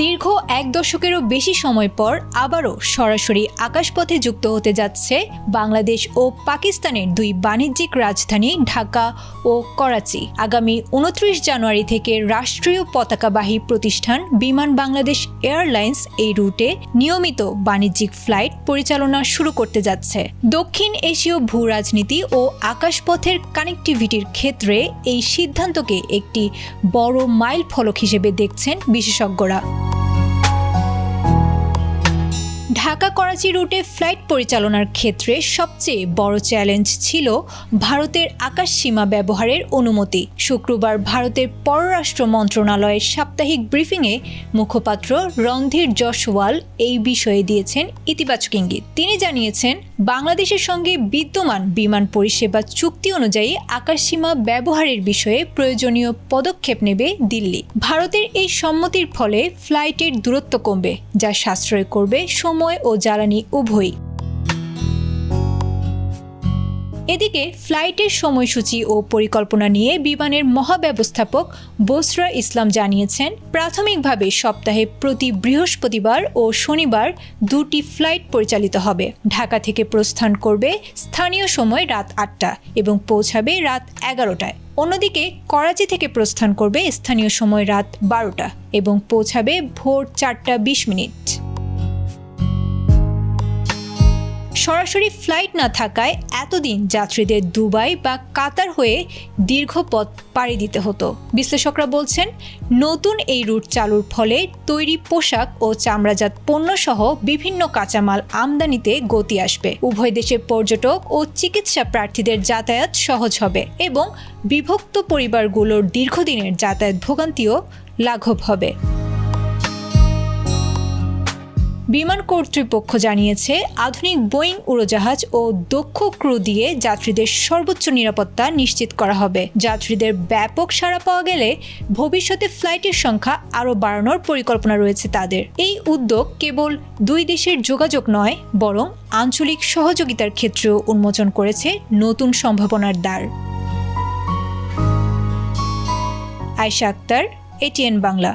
দীর্ঘ এক দশকেরও বেশি সময় পর আবারও সরাসরি আকাশপথে যুক্ত হতে যাচ্ছে বাংলাদেশ ও পাকিস্তানের দুই বাণিজ্যিক রাজধানী ঢাকা ও করাচি। আগামী উনত্রিশ জানুয়ারি থেকে রাষ্ট্রীয় পতাকাবাহী প্রতিষ্ঠান বিমান বাংলাদেশ এয়ারলাইন্স এই রুটে নিয়মিত বাণিজ্যিক ফ্লাইট পরিচালনা শুরু করতে যাচ্ছে। দক্ষিণ এশীয় ভূ রাজনীতি ও আকাশপথের কানেক্টিভিটির ক্ষেত্রে এই সিদ্ধান্তকে একটি বড় মাইল ফলক হিসেবে দেখছেন বিশেষজ্ঞরা। ঢাকা করাচি রুটে ফ্লাইট পরিচালনার ক্ষেত্রে সবচেয়ে বড় চ্যালেঞ্জ ছিল ভারতের আকাশ সীমা ব্যবহারের অনুমতি। শুক্রবার ভারতের পররাষ্ট্র মন্ত্রণালয়ের সাপ্তাহিক ব্রিফিংয়ে মুখপাত্র রণধীর জশওয়াল এই বিষয়ে দিয়েছেন ইতিবাচক ইঙ্গিত। তিনি জানিয়েছেন বাংলাদেশের সঙ্গে বিদ্যমান বিমান পরিষেবা চুক্তি অনুযায়ী আকাশসীমা ব্যবহারের বিষয়ে প্রয়োজনীয় পদক্ষেপ নেবে দিল্লি। ভারতের এই সম্মতির ফলে ফ্লাইটের দূরত্ব কমবে, যা সাশ্রয় করবে সময় ও জ্বালানি উভয়ই। এদিকে ফ্লাইটের সময়সূচি ও পরিকল্পনা নিয়ে বিমানের মহাব্যবস্থাপক বসরা ইসলাম জানিয়েছেন, প্রাথমিকভাবে সপ্তাহে প্রতি বৃহস্পতিবার ও শনিবার দুটি ফ্লাইট পরিচালিত হবে। ঢাকা থেকে প্রস্থান করবে স্থানীয় সময় রাত আটটা এবং পৌঁছাবে রাত এগারোটায়। অন্যদিকে করাচি থেকে প্রস্থান করবে স্থানীয় সময় রাত বারোটা এবং পৌঁছাবে ভোর চারটা বিশ মিনিট। সরাসরি ফ্লাইট না থাকায় এতদিন যাত্রীদের দুবাই বা কাতার হয়ে দীর্ঘ পথ পাড়ি দিতে হতো। বিশ্লেষকরা বলছেন, নতুন এই রুট চালুর ফলে তৈরি পোশাক ও চামড়াজাত পণ্য সহ বিভিন্ন কাঁচামাল আমদানিতে গতি আসবে। উভয় দেশের পর্যটক ও চিকিৎসা প্রার্থীদের যাতায়াত সহজ হবে এবং বিভক্ত পরিবারগুলোর দীর্ঘদিনের যাতায়াত ভোগান্তিও লাঘব হবে। বিমান কর্তৃপক্ষ জানিয়েছে, আধুনিক বোয়িং উড়োজাহাজ ও দক্ষ ক্রু দিয়ে যাত্রীদের সর্বোচ্চ নিরাপত্তা নিশ্চিত করা হবে। যাত্রীদের ব্যাপক সাড়া পাওয়া গেলে ভবিষ্যতে ফ্লাইটের সংখ্যা আরও বাড়ানোর পরিকল্পনা রয়েছে তাদের। এই উদ্যোগ কেবল দুই দেশের যোগাযোগ নয়, বরং আঞ্চলিক সহযোগিতার ক্ষেত্রেও উন্মোচন করেছে নতুন সম্ভাবনার দ্বার। আয়শা আক্তার, এটিএন বাংলা।